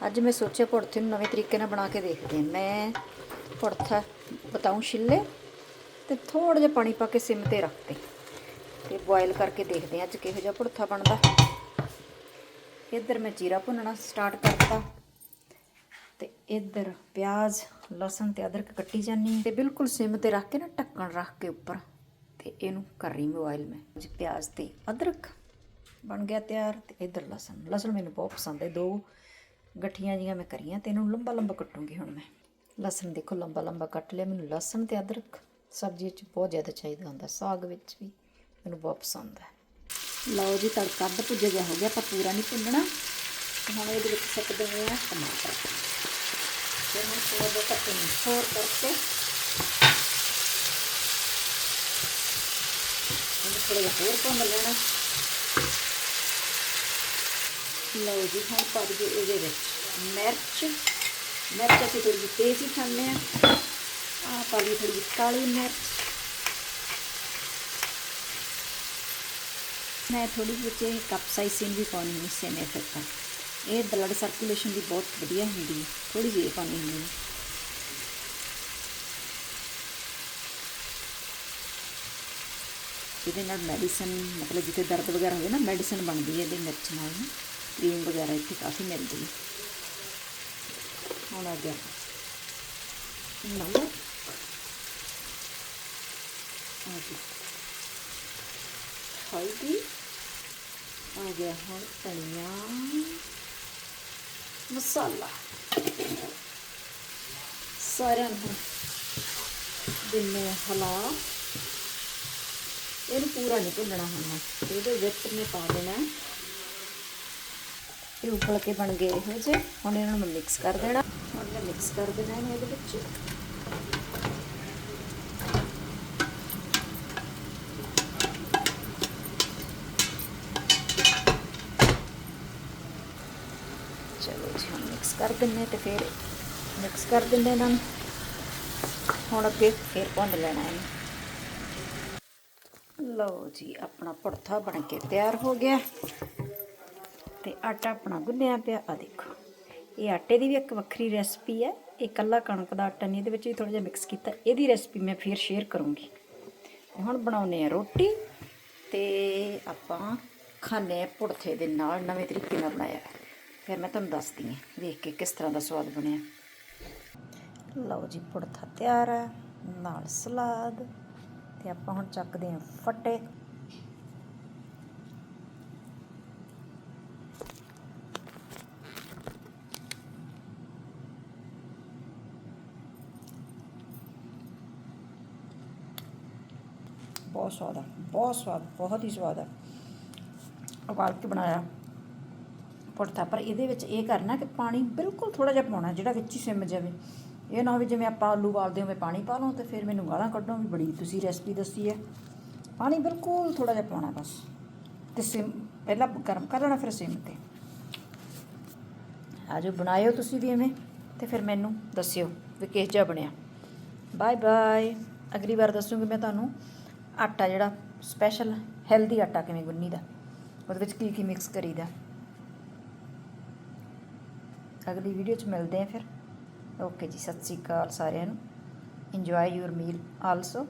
ਅੱਜ ਮੈਂ ਸੋਚਿਆ ਭੁਰਥੇ ਨੂੰ ਨਵੇਂ ਤਰੀਕੇ ਨਾਲ ਬਣਾ ਕੇ ਦੇਖਦੇ ਹਾਂ। ਮੈਂ ਭੁਰਥਾ ਬਤਾਉਂ ਛਿੱਲੇ ਤੇ ਥੋੜਾ ਜਿਹਾ ਪਾਣੀ ਪਾ ਕੇ ਸਿਮ ਤੇ ਰੱਖਦੇ ਤੇ ਬੋਇਲ ਕਰਕੇ ਦੇਖਦੇ ਹਾਂ ਅੱਜ ਕਿਹੋ ਜਿਹਾ ਭੁਰਥਾ ਬਣਦਾ। ਇੱਧਰ ਮੈਂ ਜੀਰਾ ਭੁੰਨਣਾ ਸਟਾਰਟ ਕਰਤਾ ਤੇ ਇੱਧਰ ਪਿਆਜ਼, ਲਸਣ ਤੇ ਅਦਰਕ ਕੱਟੀ ਜਾਨੀ ਤੇ ਬਿਲਕੁਲ ਸਿਮ ਤੇ ਰੱਖ ਕੇ ਨਾ ਢੱਕਣ ਰੱਖ ਕੇ ਉੱਪਰ ਤੇ ਇਹਨੂੰ ਕਰ ਰਹੀ ਮੈਂ ਬੋਇਲ ਮੈਂ। ਜੀ ਪਿਆਜ਼ ਤੇ ਅਦਰਕ ਬਣ ਗਿਆ ਤਿਆਰ ਤੇ ਇੱਧਰ ਲਸਣ। ਲਸਣ ਮੈਨੂੰ ਬਹੁਤ ਪਸੰਦ ਹੈ। ਦੋ ਗੱਠੀਆਂ ਜੀਆਂ ਮੈਂ ਕਰੀਆਂ ਤੇ ਇਹਨੂੰ ਲੰਬਾ ਲੰਬਾ ਕੱਟੂੰਗੀ ਹੁਣ ਮੈਂ। ਲਸਣ ਦੇਖੋ ਲੰਬਾ ਲੰਬਾ ਕੱਟ ਲਿਆ। ਮੈਨੂੰ ਲਸਣ ਤੇ ਅਦਰਕ ਸਬਜ਼ੀ ਵਿੱਚ ਬਹੁਤ ਜ਼ਿਆਦਾ ਚਾਹੀਦਾ ਹੁੰਦਾ, ਸਾਗ ਵਿੱਚ ਵੀ ਮੈਨੂੰ ਬਹੁਤ ਪਸੰਦ ਹੈ। ਲਓ ਜੀ, ਤੜਕਾ ਅੱਧ ਭੁੱਜ ਗਿਆ, ਹੋ ਗਿਆ, ਆਪਾਂ ਪੂਰਾ ਨਹੀਂ ਭੁੰਨਣਾ। ਹੁਣ ਇਹਦੇ ਵਿੱਚ ਸਿੱਟ ਦੇਣੇ ਆ ਟਮਾਟਰ। ਫਿਰ ਹੁਣ ਥੋੜਾ ਜਿਹਾ ਕੱਟਣੀ ਹੋਰ ਕਰਕੇ ਇਹਨੂੰ ਥੋੜਾ ਜਿਹਾ ਹੋਰ ਭੁੰਨ ਲੈਣਾ। ਲਓ ਜੀ, ਹੁਣ ਪਾ ਦਈਏ ਇਹਦੇ ਵਿੱਚ ਮਿਰਚ। ਮਿਰਚ ਅਸੀਂ ਥੋੜੀ ਜਿਹੀ ਤੇਜ਼ ਹੀ ਖਾਂਦੇ ਆ ਆਹ ਪਾ ਲਈ ਥੋੜੀ ਜਿਹੀ ਕਾਲੀ ਮਿਰਚ। ਮੈਂ ਥੋੜੀ ਜਿਹੀ ਵਿੱਚ ਕਪਸਾਈਸਿਨ ਵੀ ਪਾਉਣੀ ਹੈ ਸੇਨੇ ਫਿਰ ਇਹ ਬਲੱਡ ਸਰਕੂਲੇਸ਼ਨ ਦੀ ਬਹੁਤ ਵਧੀਆ ਹੁੰਦੀ ਹੈ। ਥੋੜੀ ਜਿਹੀ ਪਾਉਣੀ ਹੁੰਦੀ ਹੈ। ਇਹਦੇ ਨਾਲ ਮੈਡੀਸਨ ਮਤਲਬ ਜਿੱਥੇ ਦਰਦ ਵਗੈਰਾ ਹੋਵੇ ਨਾ ਮੈਡੀਸਨ ਬਣਦੀ ਹੈ ਇਹਦੀ ਮਿਰਚ ਨਾਲ। ਨਾ ਕਰੀਮ ਵਗੈਰਾ ਇੱਥੇ ਕਾਫੀ ਮਿਲਦੀ ਹੈ ਹੁਣ ਆ ਗਿਆ। ਨਮਕ ਆ ਗਿਆ। ਹਲਦੀ ਆ ਗਿਆ ਹੁਣ ਧਨੀਆ। ਮਸਾਲਾ। ਸਾਰਿਆਂ ਨੂੰ ਦਿਨੇ ਹਲਾ ਇਹਨੂੰ ਪੂਰਾ ਨਹੀਂ ਭੁੰਨਣਾ ਹੁਣ ਇਹਦੇ ਵਿੱਚ ਨੇ ਪਾ ਦੇਣਾ। ਇਹ ਉਬਲ ਕੇ ਬਣ ਗਏ ਇਹੋ ਜਿਹੇ। ਹੁਣ ਇਹਨਾਂ ਨੂੰ ਮਿਕਸ ਕਰ ਦੇਣਾ। ਹੁਣ ਮੈਂ ਮਿਕਸ ਕਰ ਦੇਣਾ ਇਹਨੂੰ ਇਹਦੇ ਵਿੱਚ। ਚਲੋ ਜੀ, ਹੁਣ ਮਿਕਸ ਕਰ ਦਿੰਨੇ ਤੇ ਫਿਰ ਮਿਕਸ ਕਰ ਦਿੰਦੇ ਇਹਨਾਂ ਨੂੰ। ਹੁਣ ਅੱਗੇ ਫਿਰ ਭੁੰਨ ਲੈਣਾ ਇਹਨੂੰ। ਲਓ ਜੀ, ਆਪਣਾ ਪੜਥਾ ਬਣ ਕੇ ਤਿਆਰ ਹੋ ਗਿਆ। ਤੇ ਆਟਾ ਆਪਣਾ ਗੁੰਨਿਆ ਪਿਆ। ਆ ਦੇਖੋ, ਇਹ ਆਟੇ ਦੀ ਵੀ ਇੱਕ ਵੱਖਰੀ ਰੈਸਪੀ ਹੈ। ਇਹ ਕੱਲਾ ਕਣਕ ਦਾ ਆਟਾ ਨਹੀਂ, ਇਹਦੇ ਵਿੱਚ ਵੀ ਥੋੜਾ ਜਿਹਾ ਮਿਕਸ ਕੀਤਾ। ਇਹਦੀ ਰੈਸਪੀ ਮੈਂ ਫਿਰ ਸ਼ੇਅਰ ਕਰੂੰਗੀ। ਹੁਣ ਬਣਾਉਨੇ ਆ ਰੋਟੀ ਤੇ ਆਪਾਂ ਖਾਣੇ ਆ ਪੁੜਥੇ ਦੇ ਨਾਲ, ਨਵੇਂ ਤਰੀਕੇ ਨਾਲ ਬਣਾਇਆ ਫਿਰ ਮੈਂ ਤੁਹਾਨੂੰ ਦੱਸਦੀ ਹਾਂ, ਵੇਖ ਕੇ ਕਿਸ ਤਰ੍ਹਾਂ ਦਾ ਸਵਾਦ ਬਣਿਆ। ਲਓ ਜੀ, ਪੁੜਥਾ ਤਿਆਰ ਹੈ, ਨਾਲ ਸਲਾਦ। ਤੇ ਆਪਾਂ ਹੁਣ ਚੱਕਦੇ ਹਾਂ ਫਟੇ। ਬਹੁਤ ਸਵਾਦ ਆ, ਬਹੁਤ ਸਵਾਦ, ਬਹੁਤ ਹੀ ਸਵਾਦ ਆ। ਉਬਾਲ ਕੇ ਬਣਾਇਆ। ਪੁੜਤਾ ਪਰ ਇਹਦੇ ਵਿੱਚ ਇਹ ਕਰਨਾ ਕਿ ਪਾਣੀ ਬਿਲਕੁਲ ਥੋੜਾ ਜਿਹਾ ਪਾਉਣਾ, ਜਿਹੜਾ ਵਿੱਚ ਹੀ ਸਿਮ ਜਾਵੇ। ਇਹ ਨਾ ਹੋਵੇ ਜਿਵੇਂ ਆਪਾਂ ਆਲੂ ਉਬਾਲਦੇ ਹੋਵੇਂ ਪਾਣੀ ਪਾ ਲਓ ਤੇ ਫਿਰ ਮੈਨੂੰ ਗਾਲਾਂ ਕੱਢੋ ਵੀ ਬੜੀ ਤੁਸੀਂ ਰੈਸਪੀ ਦੱਸੀ ਹੈ। ਪਾਣੀ ਬਿਲਕੁਲ ਥੋੜਾ ਜਿਹਾ ਪਾਉਣਾ ਬਸ। ਤੇ ਸਿਮ, ਪਹਿਲਾਂ ਗਰਮ ਕਰ ਲੈਣਾ ਫਿਰ ਸਿਮ ਤੇ। ਆਜੋ ਬਣਾਇਓ ਤੁਸੀਂ ਵੀ ਐਵੇਂ ਤੇ ਫਿਰ ਮੈਨੂੰ ਦੱਸਿਓ ਵੀ ਕਿਸ ਜਿਹਾ ਬਣਿਆ। ਬਾਏ ਬਾਏ ਅਗਲੀ ਵਾਰ ਦੱਸੂਗੀ ਮੈਂ ਤੁਹਾਨੂੰ। ਆਟਾ ਜਿਹੜਾ ਸਪੈਸ਼ਲ ਹੈਲਦੀ ਆਟਾ ਕਿਵੇਂ ਗੁੰਨੀ ਦਾ ਉਹਦੇ ਵਿੱਚ ਕੀ ਕੀ ਮਿਕਸ ਕਰੀਦਾ। ਅਗਲੀ ਵੀਡੀਓ 'ਚ ਮਿਲਦੇ ਆ ਫਿਰ। ਓਕੇ ਜੀ, ਸਤਿ ਸ੍ਰੀ ਅਕਾਲ ਸਾਰਿਆਂ ਨੂੰ। Enjoy your meal also